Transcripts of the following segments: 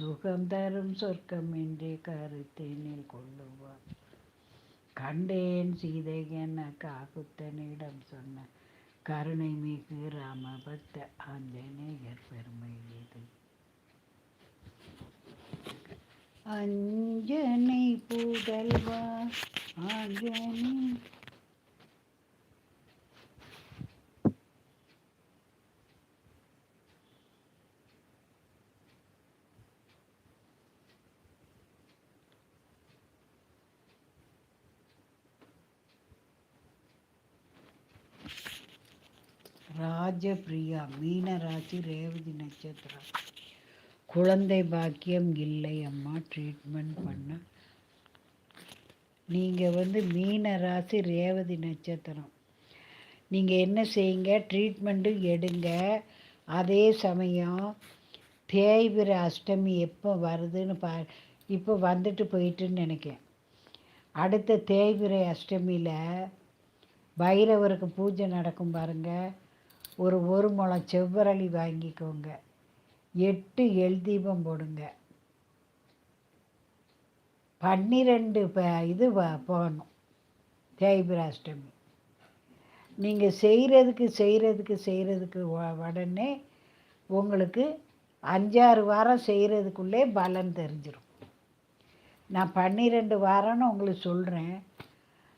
சுகம் தரும் சொர்க்கம் என்றே கருத்தினில் கொள்ளுவார். கண்டேன் சீதை என காகுத்தனிடம் சொன்ன கருணை மிகு ராமபக்த ஆஞ்சநேயர் பெருமை இது. அஞ்சனை புதல்வா ஆஞ்சனி ராஜபிரியா மீனராசி ரேவதி நட்சத்திரம். குழந்தை பாக்கியம் இல்லை அம்மா. ட்ரீட்மெண்ட் பண்ண. நீங்கள் வந்து மீன ராசி ரேவதி நட்சத்திரம். நீங்கள் என்ன செய்யுங்க? ட்ரீட்மெண்ட்டு எடுங்க. அதே சமயம் தேய்பிர அஷ்டமி எப்போ வருதுன்னு பா இப்போ வந்துட்டு போயிட்டுன்னு நினைக்கேன் அடுத்த தேய்பிரை அஷ்டமியில் பைரவருக்கு பூஜை நடக்கும் பாருங்கள் ஒரு ஒரு முளம் செவ்வரளி வாங்கிக்கோங்க. எட்டு எல் தீபம் போடுங்க. பன்னிரெண்டு ப இது போகணும் தேய்பிராஷ்டமி. நீங்கள் செய்கிறதுக்கு செய்கிறதுக்கு செய்கிறதுக்கு உடனே உங்களுக்கு அஞ்சாறு வாரம் செய்கிறதுக்குள்ளே பலன் தெரிஞ்சிடும் நான் பன்னிரெண்டு வாரம்னு உங்களுக்கு சொல்கிறேன்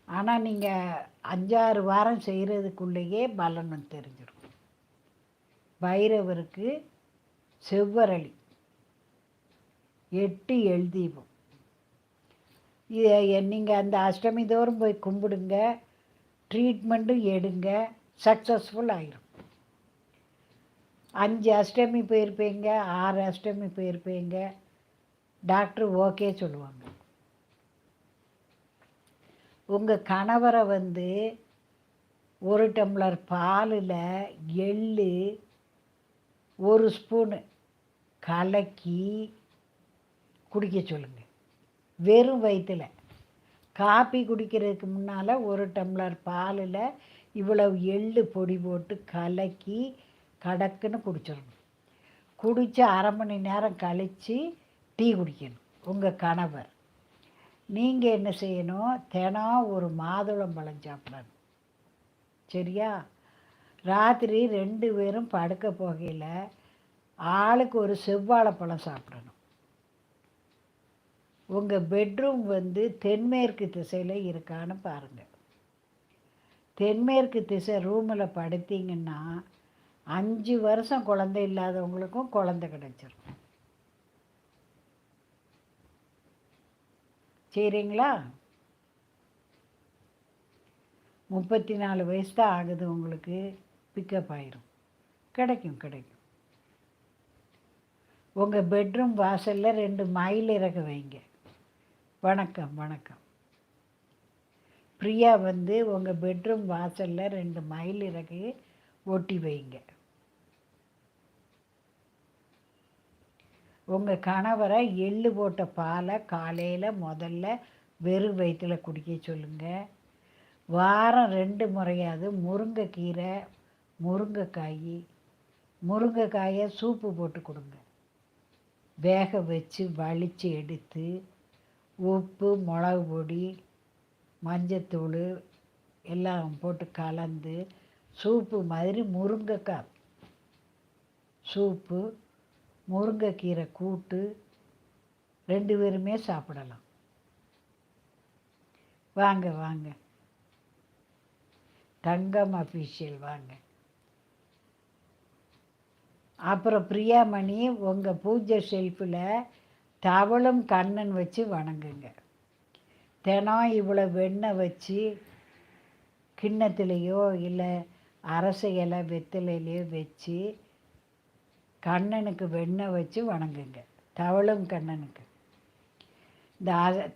ஆனால் நீங்கள் அஞ்சாறு வாரம் செய்கிறதுக்குள்ளேயே பலன் தெரிஞ்சிடும் பைரவருக்கு செவ்வரளி. எட்டு எழுதீபம் நீங்கள் அந்த அஷ்டமி தோறும் போய் கும்பிடுங்க. ட்ரீட்மெண்ட்டும் எடுங்க. சக்ஸஸ்ஃபுல் ஆயிரும். அஞ்சு அஷ்டமி போயிருப்பீங்க ஆறு அஷ்டமி போயிருப்பீங்க. டாக்டர் ஓகே சொல்லுவாங்க. உங்கள் கணவரை வந்து ஒரு டம்ளர் பாலில் எள்ளு ஒரு ஸ்பூனு கலக்கி குடிக்க சொல்லுங்கள் வெறும் வயிற்றில் காப்பி குடிக்கிறதுக்கு முன்னால் ஒரு டம்ளர் பாலில் இவ்வளவு எள்ளு பொடி போட்டு கலக்கி கடக்குன்னு குடிச்சிடணும். குடித்து அரை மணி நேரம் கழித்து டீ குடிக்கணும் உங்கள் கணவர். நீங்கள் என்ன செய்யணும்? தினம் ஒரு மாதுளம்பழம் சாப்பிடணும். சரியா? ராத்திரி ரெண்டு பேரும் படுக்க போகையில் ஆளுக்கு ஒரு செவ்வாழைப்பழம் சாப்பிடணும். உங்கள் பெட்ரூம் வந்து தென்மேற்கு திசையில் இருக்கான்னு பாருங்கள் தென்மேற்கு திசை ரூமில் படுத்திங்கன்னா அஞ்சு வருஷம் குழந்தை இல்லாதவங்களுக்கும் குழந்தை கிடச்சிரும். சரிங்களா? முப்பத்தி நாலு வயசு தான் ஆகுது உங்களுக்கு. பிக்கப் ஆயிரும். கிடைக்கும் கிடைக்கும். உங்கள் பெட்ரூம் வாசலில் ரெண்டு மயில் இறக்க வைங்க. வணக்கம் வணக்கம். பிரியா வந்து உங்கள் பெட்ரூம் வாசலில் ரெண்டு மயில் இறகு ஒட்டி வைங்க. உங்கள் கணவரை எள்ளு போட்ட பாலை காலையில் முதல்ல வெறும் வயிற்றில் குடிக்க சொல்லுங்கள் வாரம் ரெண்டு முறையாவது முருங்கைக்கீரை முருங்கைக்காய் முருங்கைக்காயை சூப்பு போட்டு கொடுங்க. வேக வச்சு வலித்து எடுத்து உப்பு மிளகு பொடி மஞ்சத்தூள் எல்லாம் போட்டு கலந்து சூப்பு மாதிரி முருங்கைக்காய். சூப்பு முருங்கைக்கீரை கூட்டு ரெண்டு பேருமே சாப்பிடலாம். வாங்க வாங்க. தங்கம் அஃபீஷியல் வாங்க. அப்புறம் பிரியாமணி உங்கள் பூஜை ஷெல்ஃபில் தவளும் கண்ணன் வச்சு வணங்குங்க. தினம் இவ்வளோ வெண்ணெய் வச்சு கிண்ணத்துலேயோ இல்லை அரச இலை வெத்தலையிலையோ வச்சு கண்ணனுக்கு வெண்ணெய் வச்சு வணங்குங்க. தவளும் கண்ணனுக்கு. இந்த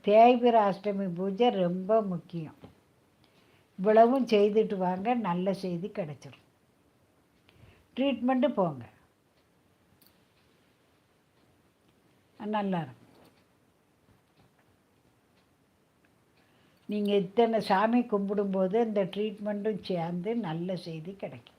தேய்பிர அஷ்டமி பூஜை ரொம்ப முக்கியம். இவ்வளவும் செய்துட்டு வாங்க நல்ல செய்தி கிடச்சிடும் ட்ரீட்மெண்ட்டு போங்க. நல்லா இருக்கும் நீங்கள் இத்தனை சாமி கும்பிடும்போது இந்த ட்ரீட்மெண்ட்டும் சேர்ந்து நல்ல செய்தி கிடைக்கும்.